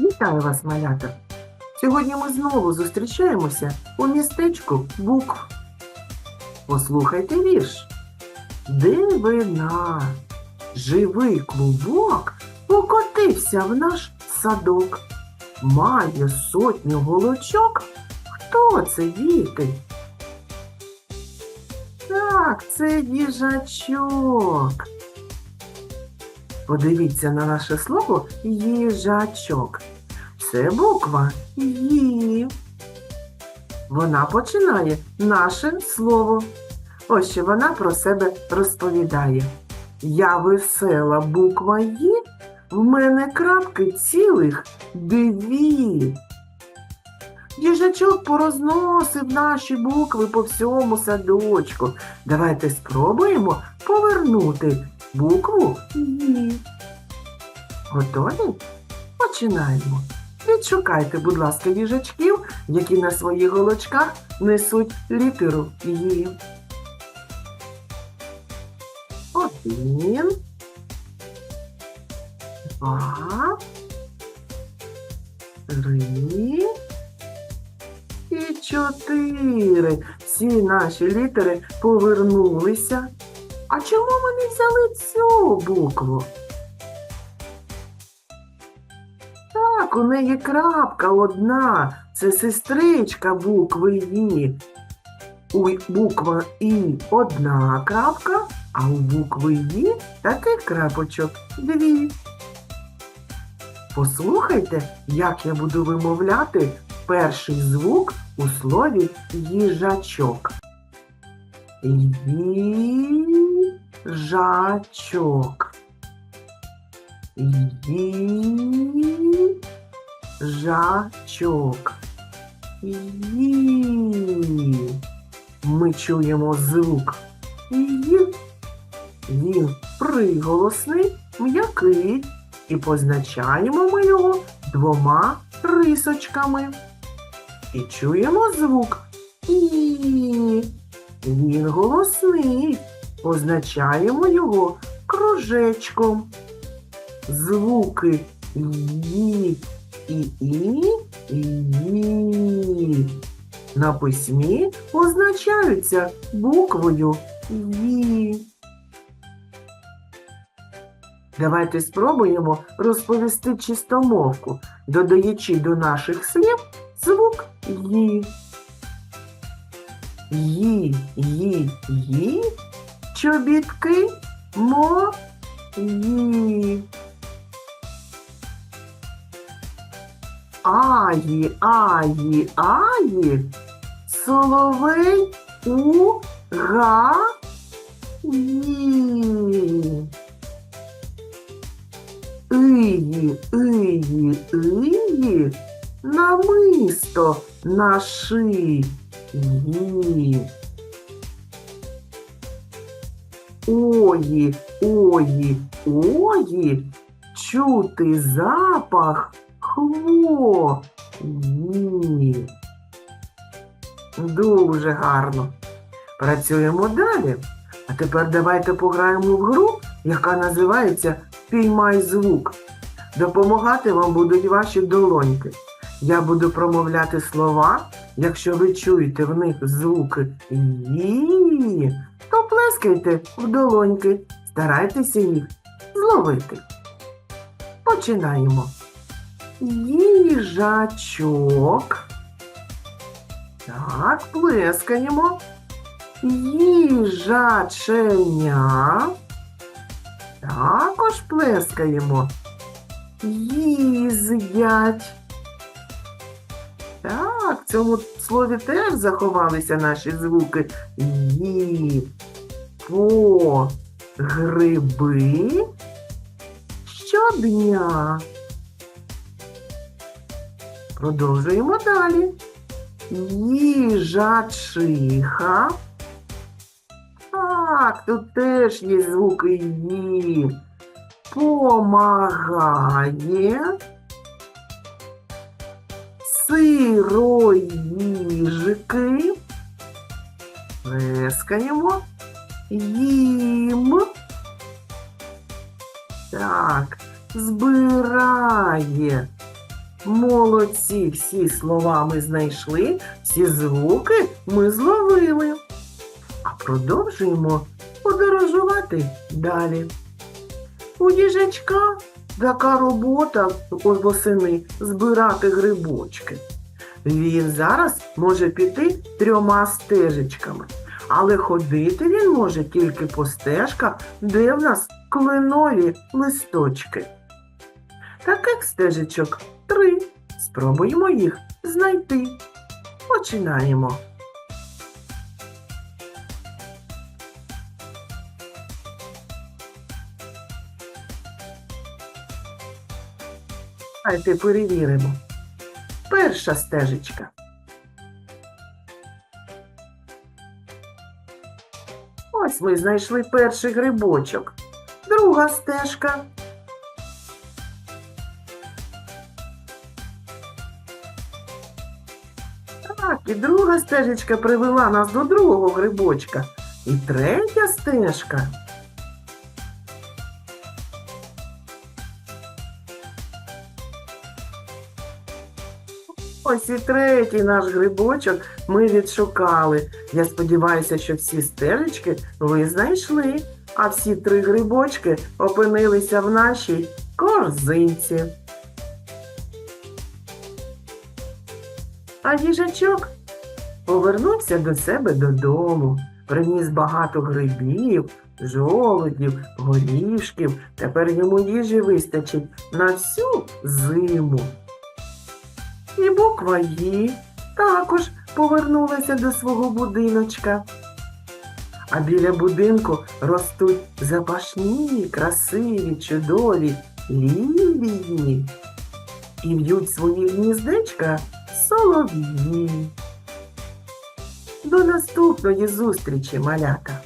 Вітаю вас, малята! Сьогодні ми знову зустрічаємося у містечку Букв. Послухайте вірш. Дивина, живий клубок покотився в наш садок. Має сотню голочок. Хто це діти? Так, це їжачок. Подивіться на наше слово їжачок. Це буква Ї. Вона починає наше слово. Ось що вона про себе розповідає. Я весела буква Ї, в мене крапки цілих дві. Їжачок порозносив наші букви по всьому садочку. Давайте спробуємо повернути букву Ї. Готові? Починаємо. Відшукайте, будь ласка, їжачків, які на своїх голочках несуть літеру Ї. Один. Два. Три. І чотири. Всі наші літери повернулися. А чому ми не взяли цю букву? Так, у неї крапка одна. Це сестричка букви І. У буква І одна крапка, а у букви І таких крапочок дві. Послухайте, як я буду вимовляти перший звук у слові їжачок. Їжачок. Їжачок. Ї. Ми чуємо звук Й. Він приголосний, м'який, і позначаємо ми його двома рисочками. І чуємо звук І. Він голосний. Позначаємо його кружечком. Звуки Ї і І, Ї. На письмі позначаються буквою Ї. Давайте спробуємо розповісти чистомовку, додаючи до наших слів звук Ї. Ї, ї, ї, чобітки мо ї. Аї, аї, аї, соловей у га ї. Иї, иї, иї, намисто на шиї. Ої, ої, ої, чути запах хвої. Дуже гарно. Працюємо далі. А тепер давайте пограємо в гру, яка називається Піймай звук. Допомагати вам будуть ваші долоньки. Я буду промовляти слова. Якщо ви чуєте в них звуки «і», то плескайте в долоньки. Старайтеся їх зловити. Починаємо. Їжачок. Так, плескаємо. Їжаченя. Також плескаємо. Їздять. Так, в цьому слові теж заховалися наші звуки. Ї. По. Гриби. Щодня. Продовжуємо далі. Їжачиха. Так, тут теж є звуки «ї». Помагає. Сироїжики. Плескаємо. Їм. Так, збирає. Молодці, всі слова ми знайшли, всі звуки ми зловили. А продовжуємо подорожувати далі. У їжачка така робота восени збирати грибочки. Він зараз може піти трьома стежечками, але ходити він може тільки по стежках, де в нас клинові листочки. Таких стежечок три. Спробуємо їх знайти. Починаємо. Давайте перевіримо. Перша стежечка. Ось ми знайшли перший грибочок. Друга стежка. Так, і друга стежечка привела нас до другого грибочка. І третя стежка. Ось і третій наш грибочок ми відшукали. Я сподіваюся, що всі стежечки ви знайшли, а всі три грибочки опинилися в нашій корзинці. А їжачок повернувся до себе додому, приніс багато грибів, жолудів, горішків. Тепер йому їжі вистачить на всю зиму. І буква «Ї» також повернулася до свого будиночка. А біля будинку ростуть запашні, красиві, чудові лілії. І в'ють свої гніздечка солов'ї. До наступної зустрічі, малята!